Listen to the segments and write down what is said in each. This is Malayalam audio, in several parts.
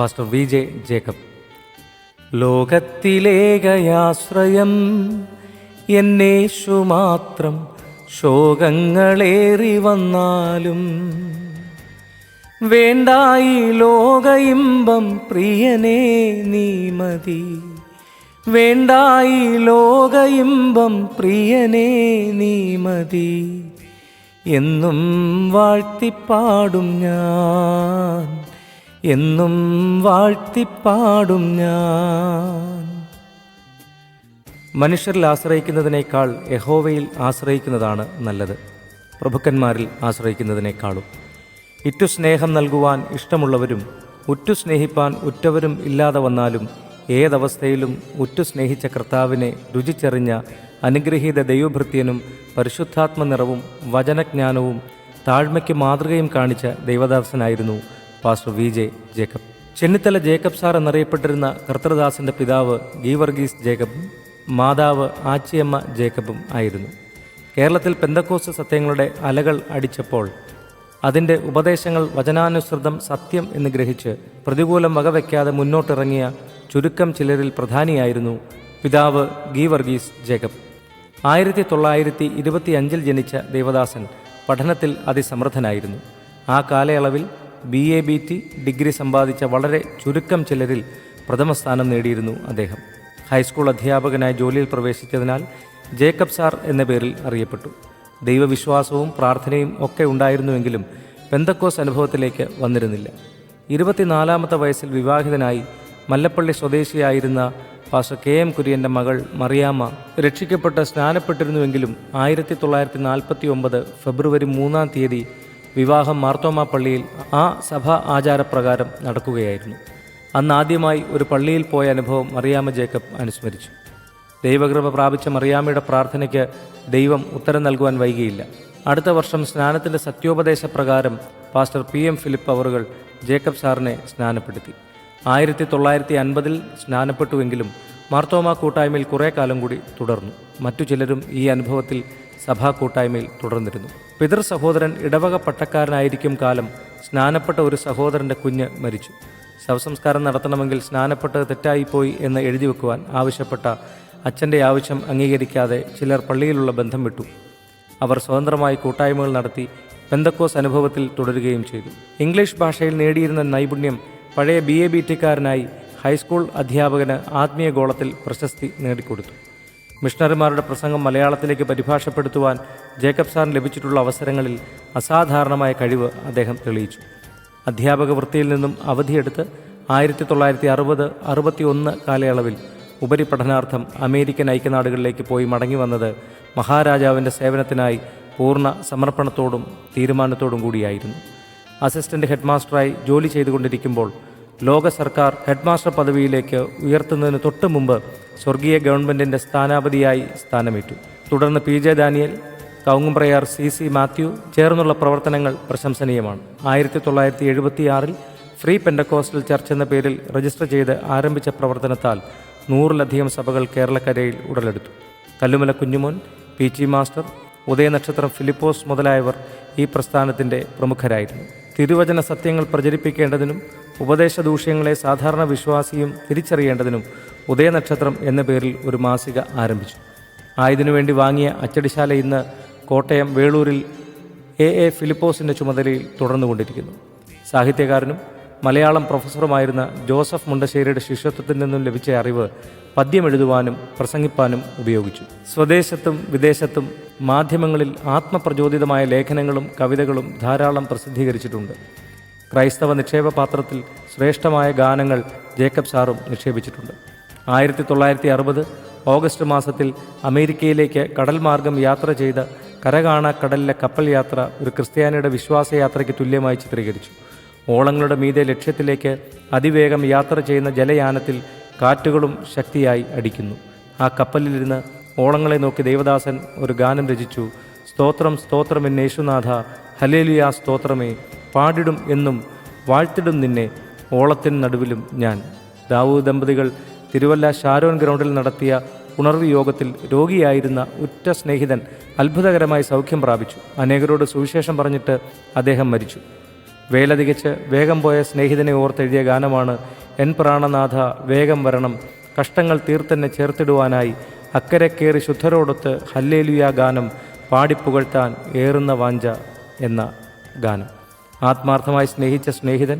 Pastor V J Jacob. ലോകത്തിലേകയാശ്രയം എന്നേശു മാത്രം ശോകങ്ങളേറി വന്നാലും വേണ്ടായി ലോക ഇമ്പം പ്രിയനേ നീ മതി. വേണ്ടായി ലോക ഇമ്പം പ്രിയനേ നീ മതി. എന്നും വാഴ്ത്തിപ്പാടും ഞാൻ. എന്നും വാഴ്ത്തിപ്പാടും ഞാൻ. മനുഷ്യരിൽ ആശ്രയിക്കുന്നതിനേക്കാൾ യഹോവയിൽ ആശ്രയിക്കുന്നതാണ് നല്ലത്. പ്രഭുക്കന്മാരിൽ ആശ്രയിക്കുന്നതിനേക്കാളും. ഇറ്റു സ്നേഹം നൽകുവാൻ ഇഷ്ടമുള്ളവരും ഉറ്റു സ്നേഹിപ്പാൻ ഉറ്റവരും ഇല്ലാതെ വന്നാലും ഏതവസ്ഥയിലും ഉറ്റു സ്നേഹിച്ച കർത്താവിനെ രുചിച്ചെറിഞ്ഞ അനുഗ്രഹീത ദൈവഭൃത്യനും പരിശുദ്ധാത്മ നിറവും വചനജ്ഞാനവും താഴ്മയ്ക്ക് മാതൃകയും കാണിച്ച ദൈവദാസനായിരുന്നു pastor V J Jacob. Chennithala Jacob sir എന്നറിയപ്പെട്ടിരുന്ന കർത്തൃദാസിന്റെ പിതാവ് ഗീവർഗീസ് ജേക്കബും മാതാവ് ആച്ചിയമ്മ ജേക്കബും ആയിരുന്നു. കേരളത്തിൽ പെന്തക്കോസ് സത്യങ്ങളുടെ അലകൾ അടിച്ചപ്പോൾ അതിന്റെ ഉപദേശങ്ങൾ വചനാനുസൃതം സത്യം എന്ന് ഗ്രഹിച്ച് പ്രതികൂലം വകവയ്ക്കാതെ മുന്നോട്ടിറങ്ങിയ ചുരുക്കം ചിലരിൽ പ്രധാനിയായിരുന്നു പിതാവ് ഗീവർഗീസ് ജേക്കബ്. ആയിരത്തി തൊള്ളായിരത്തി ഇരുപത്തിയഞ്ചിൽ ജനിച്ച ദേവദാസൻ പഠനത്തിൽ അതിസമർത്ഥനായിരുന്നു. ആ കാലയളവിൽ B A B T degree സമ്പാദിച്ച വളരെ ചുരുക്കം ചിലരിൽ പ്രഥമ സ്ഥാനം നേടിയിരുന്നു അദ്ദേഹം. ഹൈസ്കൂൾ അധ്യാപകനായി ജോലിയിൽ പ്രവേശിച്ചതിനാൽ ജേക്കബ് സാർ എന്ന പേരിൽ അറിയപ്പെട്ടു. ദൈവവിശ്വാസവും പ്രാർത്ഥനയും ഒക്കെ ഉണ്ടായിരുന്നുവെങ്കിലും പെന്തക്കോസ് അനുഭവത്തിലേക്ക് വന്നിരുന്നില്ല. ഇരുപത്തിനാലാമത്തെ വയസ്സിൽ വിവാഹിതനായി മല്ലപ്പള്ളി സ്വദേശിയായിരുന്ന പാസ്റ്റർ കെ എം കുര്യന്റെ മകൾ മറിയാമ്മ രക്ഷിക്കപ്പെട്ട് സ്നാനപ്പെട്ടിരുന്നുവെങ്കിലും ആയിരത്തി തൊള്ളായിരത്തി നാൽപ്പത്തി ഒമ്പത് ഫെബ്രുവരി മൂന്നാം തീയതി വിവാഹം മാർത്തോമാ പള്ളിയിൽ ആ സഭ ആചാരപ്രകാരം നടക്കുകയായിരുന്നു. അന്ന് ആദ്യമായി ഒരു പള്ളിയിൽ പോയ അനുഭവം മറിയാമ്മ ജേക്കബ് അനുസ്മരിച്ചു. ദൈവകൃപ പ്രാപിച്ച മറിയാമ്മയുടെ പ്രാർത്ഥനയ്ക്ക് ദൈവം ഉത്തരം നൽകുവാൻ വൈകിയില്ല. അടുത്ത വർഷം സ്നാനത്തിന്റെ സത്യോപദേശ പ്രകാരം പാസ്റ്റർ പി എം ഫിലിപ്പ് അവറുകൾ ജേക്കബ് സാറിനെ സ്നാനപ്പെടുത്തി. ആയിരത്തി തൊള്ളായിരത്തി അൻപതിൽ സ്നാനപ്പെട്ടുവെങ്കിലും മാർത്തോമ കൂട്ടായ്മയിൽ കുറേ കാലം കൂടി തുടർന്നു. മറ്റു ചിലരും ഈ അനുഭവത്തിൽ സഭാ കൂട്ടായ്മയിൽ തുടർന്നിരുന്നു. പിതൃ സഹോദരൻ ഇടവക പട്ടക്കാരനായിരിക്കും കാലം സ്നാനപ്പെട്ട ഒരു സഹോദരന്റെ കുഞ്ഞ് മരിച്ചു. ശവസംസ്കാരം നടത്തണമെങ്കിൽ സ്നാനപ്പെട്ടത് തെറ്റായിപ്പോയി എന്ന് എഴുതി വെക്കുവാൻ ആവശ്യപ്പെട്ട അച്ഛന്റെ ആവശ്യം അംഗീകരിക്കാതെ ചിലർ പള്ളിയിലുള്ള ബന്ധം വിട്ടു. അവർ സ്വതന്ത്രമായി കൂട്ടായ്മകൾ നടത്തി പെന്തക്കോസ് അനുഭവത്തിൽ തുടരുകയും ചെയ്തു. ഇംഗ്ലീഷ് ഭാഷയിൽ നേടിയിരുന്ന നൈപുണ്യം പഴയ ബി എ ബി ടിക്കാരനായി ഹൈസ്കൂൾ അധ്യാപകന് ആത്മീയ ഗോളത്തിൽ പ്രശസ്തി നേടിക്കൊടുത്തു. മിഷണറിമാരുടെ പ്രസംഗം മലയാളത്തിലേക്ക് പരിഭാഷപ്പെടുത്തുവാൻ ജേക്കബ് സാറിന് ലഭിച്ചിട്ടുള്ള അവസരങ്ങളിൽ അസാധാരണമായ കഴിവ് അദ്ദേഹം തെളിയിച്ചു. അധ്യാപക വൃത്തിയിൽ നിന്നും അവധിയെടുത്ത് ആയിരത്തി തൊള്ളായിരത്തി അറുപത് അറുപത്തി ഒന്ന് കാലയളവിൽ ഉപരിപഠനാർത്ഥം അമേരിക്കൻ ഐക്യനാടുകളിലേക്ക് പോയി മടങ്ങി വന്നത് മഹാരാജാവിന്റെ സേവനത്തിനായി പൂർണ സമർപ്പണത്തോടും തീരുമാനത്തോടും കൂടിയായിരുന്നു. അസിസ്റ്റന്റ് ഹെഡ്മാസ്റ്ററായി ജോലി ചെയ്തുകൊണ്ടിരിക്കുമ്പോൾ ലോക സർക്കാർ ഹെഡ്മാസ്റ്റർ പദവിയിലേക്ക് ഉയർത്തുന്നതിന് തൊട്ടു മുമ്പ് സ്വർഗീയ ഗവൺമെന്റിന്റെ സ്ഥാനാപതിയായി സ്ഥാനമേറ്റു. തുടർന്ന് P J Daniel Kaungumprayar C C Mathew ചേർന്നുള്ള പ്രവർത്തനങ്ങൾ പ്രശംസനീയമാണ്. ആയിരത്തി തൊള്ളായിരത്തി എഴുപത്തിയാറിൽ ഫ്രീ പെൻഡക്കോസ്റ്റൽ ചർച്ച് എന്ന പേരിൽ രജിസ്റ്റർ ചെയ്ത് ആരംഭിച്ച പ്രവർത്തനത്താൽ നൂറിലധികം സഭകൾ കേരളക്കരയിൽ ഉടലെടുത്തു. Kallumala Kunjumon P G master ഉദയനക്ഷത്രം Philipose മുതലായവർ ഈ പ്രസ്ഥാനത്തിന്റെ പ്രമുഖരായിരുന്നു. തിരുവചന സത്യങ്ങൾ പ്രചരിപ്പിക്കേണ്ടതിനും ഉപദേശദൂഷ്യങ്ങളെ സാധാരണ വിശ്വാസിയും തിരിച്ചറിയേണ്ടതിനും ഉദയനക്ഷത്രം എന്ന പേരിൽ ഒരു മാസിക ആരംഭിച്ചു. ആയതിനു വേണ്ടി വാങ്ങിയ അച്ചടിശാല ഇന്ന് കോട്ടയം വേളൂരിൽ എ എ ഫിലിപ്പോസിന്റെ ചുമതലയിൽ തുടർന്നുകൊണ്ടിരിക്കുന്നു. സാഹിത്യകാരനും മലയാളം പ്രൊഫസറുമായിരുന്ന ജോസഫ് മുണ്ടശ്ശേരിയുടെ ശിഷ്യത്വത്തിൽ നിന്നും ലഭിച്ച അറിവ് പദ്യം എഴുതുവാനും പ്രസംഗിപ്പാനും ഉപയോഗിച്ചു. സ്വദേശത്തും വിദേശത്തും മാധ്യമങ്ങളിൽ ആത്മപ്രചോദിതമായ ലേഖനങ്ങളും കവിതകളും ധാരാളം പ്രസിദ്ധീകരിച്ചിട്ടുണ്ട്. ക്രൈസ്തവ നിക്ഷേപ പാത്രത്തിൽ ശ്രേഷ്ഠമായ ഗാനങ്ങൾ ജേക്കബ് സാറും നിക്ഷേപിച്ചിട്ടുണ്ട്. ആയിരത്തി തൊള്ളായിരത്തി അറുപത് ഓഗസ്റ്റ് മാസത്തിൽ അമേരിക്കയിലേക്ക് കടൽ മാർഗം യാത്ര ചെയ്ത കരകാണ കടലിലെ കപ്പൽ യാത്ര ഒരു ക്രിസ്ത്യാനിയുടെ വിശ്വാസയാത്രയ്ക്ക് തുല്യമായി ചിത്രീകരിച്ചു. ഓളങ്ങളുടെ മീതെ ലക്ഷ്യത്തിലേക്ക് അതിവേഗം യാത്ര ചെയ്യുന്ന ജലയാനത്തിൽ കാറ്റുകളും ശക്തിയായി അടിക്കുന്നു. ആ കപ്പലിലിരുന്ന് ഓളങ്ങളെ നോക്കി ദേവദാസൻ ഒരു ഗാനം രചിച്ചു. സ്തോത്രം സ്തോത്രം എന്നെ യേശുനാഥ ഹലേലിയ സ്തോത്രമേ പാടിടും എന്നും വാഴ്ത്തിടും നിന്നെ ഓളത്തിന് നടുവിലും ഞാൻ. ദാവൂദ് ദമ്പതികൾ തിരുവല്ല ഷാരോൺ ഗ്രൗണ്ടിൽ നടത്തിയ ഉണർവ് യോഗത്തിൽ രോഗിയായിരുന്ന ഉറ്റ സ്നേഹിതൻ അത്ഭുതകരമായി സൗഖ്യം പ്രാപിച്ചു. അനേകരോട് സുവിശേഷം പറഞ്ഞിട്ട് അദ്ദേഹം മരിച്ചു. വേല തികച്ച് വേഗം പോയ സ്നേഹിതനെ ഓർത്തെഴുതിയ ഗാനമാണ് എൻ പ്രാണനാഥ വേഗം വരണം കഷ്ടങ്ങൾ തീർത്തെന്നെ ചേർത്തിടുവാനായി. അക്കരെ കയറി ശുദ്ധരോടൊത്ത് ഹല്ലേലുയ ഗാനം പാടിപ്പുകഴ്ത്താൻ ഏറുന്ന വാഞ്ച എന്ന ഗാനം. ആത്മാർത്ഥമായി സ്നേഹിച്ച സ്നേഹിതൻ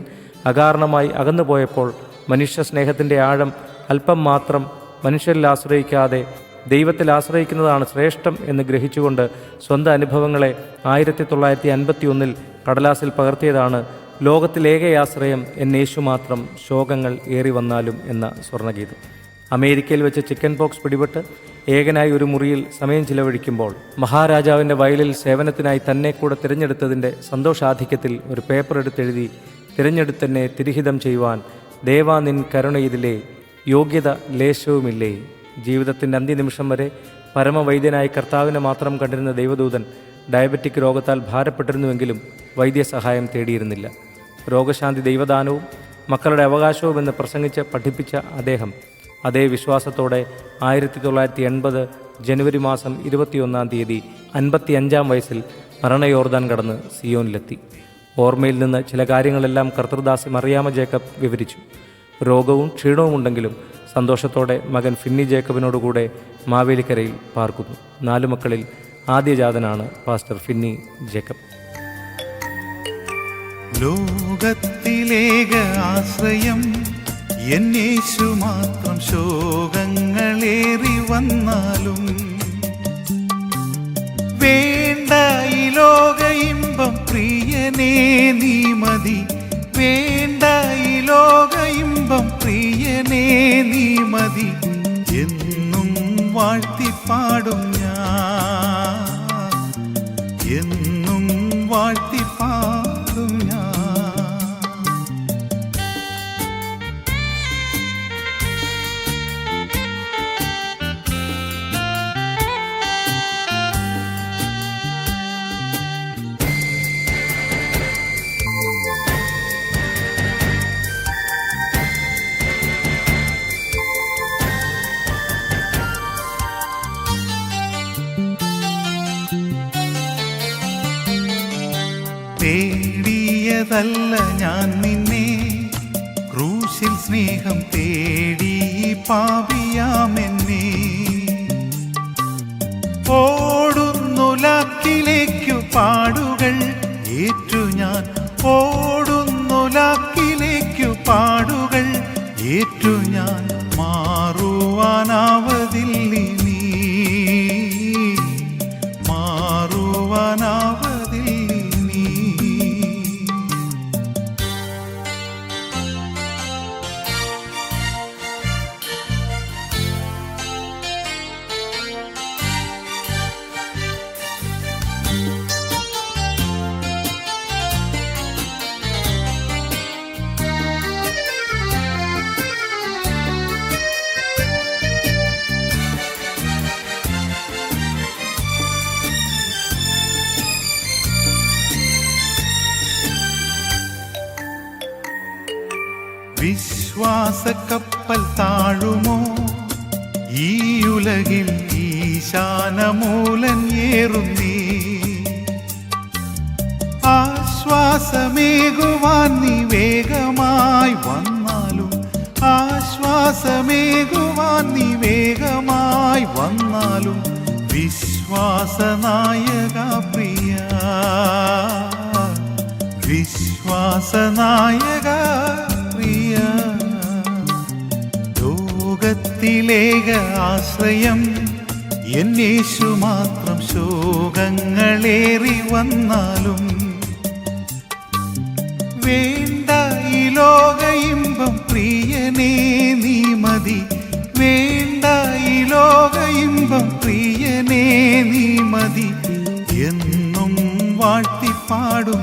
അകാരണമായി അകന്നുപോയപ്പോൾ മനുഷ്യ സ്നേഹത്തിന്റെ ആഴം അല്പം മാത്രം മനുഷ്യരിൽ ആശ്രയിക്കാതെ ദൈവത്തിൽ ആശ്രയിക്കുന്നതാണ് ശ്രേഷ്ഠം എന്ന് ഗ്രഹിച്ചുകൊണ്ട് സ്വന്തം അനുഭവങ്ങളെ ആയിരത്തി തൊള്ളായിരത്തി അൻപത്തി ഒന്നിൽ കടലാസിൽ പകർത്തിയതാണ് ലോകത്തിലേക ആശ്രയം എന്നേശു മാത്രം ശോകങ്ങൾ ഏറി വന്നാലും എന്ന സ്വർണഗീതം അമേരിക്കയിൽ വെച്ച് ചിക്കൻ പോക്സ് പിടിപെട്ട് ഏകനായി ഒരു മുറിയിൽ സമയം ചിലവഴിക്കുമ്പോൾ മഹാരാജാവിന്റെ വയലിൽ സേവനത്തിനായി തന്നെ കൂടെ തിരഞ്ഞെടുത്തതിന്റെ സന്തോഷാധിക്യത്തിൽ ഒരു പേപ്പർ എടുത്തെഴുതി തിരഞ്ഞെടുത്തന്നെ തിരിഹിതം ചെയ്യുവാൻ ദേവാ നിൻ കരുണയിതിലേ യോഗ്യത ലേശവുമില്ലേ ജീവിതത്തിന്റെ അന്ത്യനിമിഷം വരെ പരമവൈദ്യനായ കർത്താവിനെ മാത്രം കണ്ടിരുന്ന ദൈവദൂതൻ ഡയബറ്റിക് രോഗത്താൽ ഭാരപ്പെട്ടിരുന്നുവെങ്കിലും വൈദ്യസഹായം തേടിയിരുന്നില്ല. രോഗശാന്തി ദൈവദാനവും മക്കളുടെ അവകാശവും എന്ന് പ്രസംഗിച്ച് പഠിപ്പിച്ച അദ്ദേഹം അതേ വിശ്വാസത്തോടെ ആയിരത്തി തൊള്ളായിരത്തി എൺപത് ജനുവരി മാസം ഇരുപത്തിയൊന്നാം തീയതി അൻപത്തി അഞ്ചാം വയസ്സിൽ മരണയോർദാൻ കടന്ന് സിയോനിലെത്തി. ഓർമ്മയിൽ നിന്ന് ചില കാര്യങ്ങളെല്ലാം കർത്തൃദാസി മറിയാമ ജേക്കബ് വിവരിച്ചു. രോഗവും ക്ഷീണവും ഉണ്ടെങ്കിലും സന്തോഷത്തോടെ മകൻ ഫിന്നി ജേക്കബിനോടുകൂടെ മാവേലിക്കരയിൽ പാർക്കുന്നു. നാലു മക്കളിൽ ആദ്യജാതനാണ് പാസ്റ്റർ ഫിന്നി ജേക്കബ്. ലോകത്തിലേക ആശ്രയം എന്നേശു മാത്രം ശോകങ്ങളേറി വന്നാലും വേണ്ട ഈ ലോക ഇമ്പം പ്രിയനേ നീ മതി. വേണ്ട ഈ ലോക ഇമ്പം പ്രിയനേ നീ മതി എന്നും വാഴ്ത്തിപ്പാടും ഞാൻ. എന്നും വാഴ്ത്തിപ്പാടും തേടിയതല്ല ഞാൻ നിന്നെ. ക്രൂശിൽ സ്നേഹം തേടി പാപിയാമെന്നേ. ഓടുന്നു ലാക്കിലേക്കു പാടുകൾ ഏറ്റു ഞാൻ. ഓടുന്നു ലാക്കിലേക്കു പാടുകൾ ഏറ്റു ഞാൻ. മാറുവാനാവതില്ലി വിശ്വാസക്കപ്പൽ താഴുമോ? ഈ ഉലകിൽ ഈശാനമൂലൻ ഏറുന്നീ ആശ്വാസമേകുവാൻ നീ വേഗമായി വന്നാലും ആശ്വാസമേകുവാൻ നീ വേഗമായി വന്നാലും വിശ്വാസനായക പ്രിയ. വിശ്വാസനായക ലോകത്തിലേക ആശ്രയം. എന്നേശു മാത്രം ശോകങ്ങളേറി വന്നാലും വേണ്ട ഈ ലോക ഇമ്പം പ്രിയനേ നീ മതി. വേണ്ട ഈ ലോക ഇമ്പം പ്രിയനേ നീ മതി. എന്നും വാഴ്ത്തിപ്പാടും